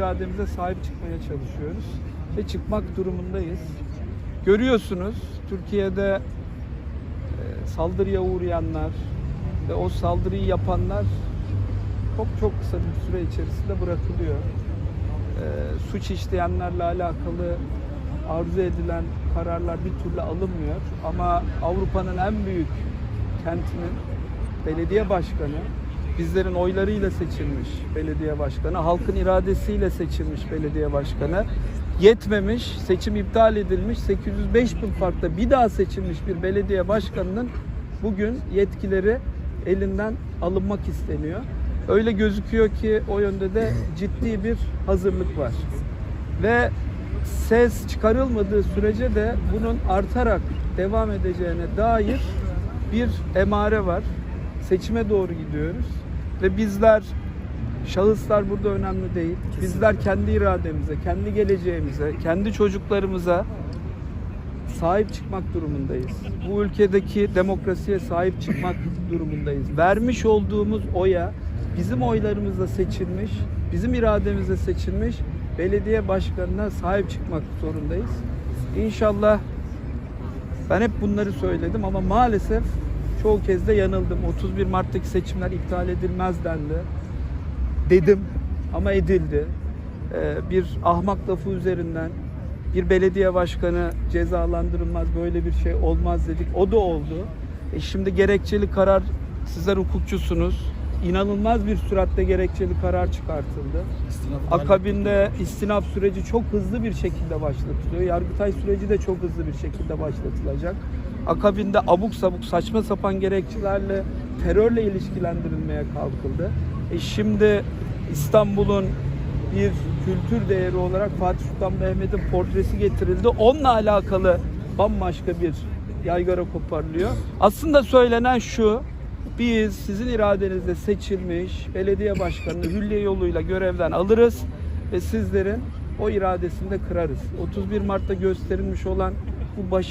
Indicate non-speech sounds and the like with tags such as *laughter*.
irademize sahip çıkmaya çalışıyoruz ve çıkmak durumundayız. Görüyorsunuz Türkiye'de e, saldırıya uğrayanlar ve o saldırıyı yapanlar çok çok kısa bir süre içerisinde bırakılıyor. E, suç işleyenlerle alakalı arzu edilen kararlar bir türlü alınmıyor. Ama Avrupa'nın en büyük kentinin belediye başkanı bizlerin oylarıyla seçilmiş belediye başkanı, halkın iradesiyle seçilmiş belediye başkanı yetmemiş, seçim iptal edilmiş, 805 bin farkla bir daha seçilmiş bir belediye başkanının bugün yetkileri elinden alınmak isteniyor. Öyle gözüküyor ki o yönde de ciddi bir hazırlık var. Ve ses çıkarılmadığı sürece de bunun artarak devam edeceğine dair bir emare var. Seçime doğru gidiyoruz ve bizler şahıslar burada önemli değil. Bizler kendi irademize, kendi geleceğimize, kendi çocuklarımıza sahip çıkmak durumundayız. Bu ülkedeki demokrasiye sahip çıkmak *laughs* durumundayız. Vermiş olduğumuz oya bizim oylarımızla seçilmiş, bizim irademizle seçilmiş belediye başkanına sahip çıkmak zorundayız. İnşallah ben hep bunları söyledim ama maalesef çoğu kez de yanıldım. 31 Mart'taki seçimler iptal edilmez dendi. Dedim ama edildi. Ee, bir ahmak lafı üzerinden bir belediye başkanı cezalandırılmaz, böyle bir şey olmaz dedik. O da oldu. E şimdi gerekçeli karar, sizler hukukçusunuz. İnanılmaz bir süratle gerekçeli karar çıkartıldı. Akabinde istinaf süreci çok hızlı bir şekilde başlatılıyor. Yargıtay süreci de çok hızlı bir şekilde başlatılacak. Akabinde abuk sabuk saçma sapan gerekçelerle terörle ilişkilendirilmeye kalkıldı. E şimdi İstanbul'un bir kültür değeri olarak Fatih Sultan Mehmet'in portresi getirildi. Onunla alakalı bambaşka bir yaygara koparılıyor. Aslında söylenen şu, biz sizin iradenizle seçilmiş belediye başkanını hülye yoluyla görevden alırız ve sizlerin o iradesini de kırarız. 31 Mart'ta gösterilmiş olan bu baş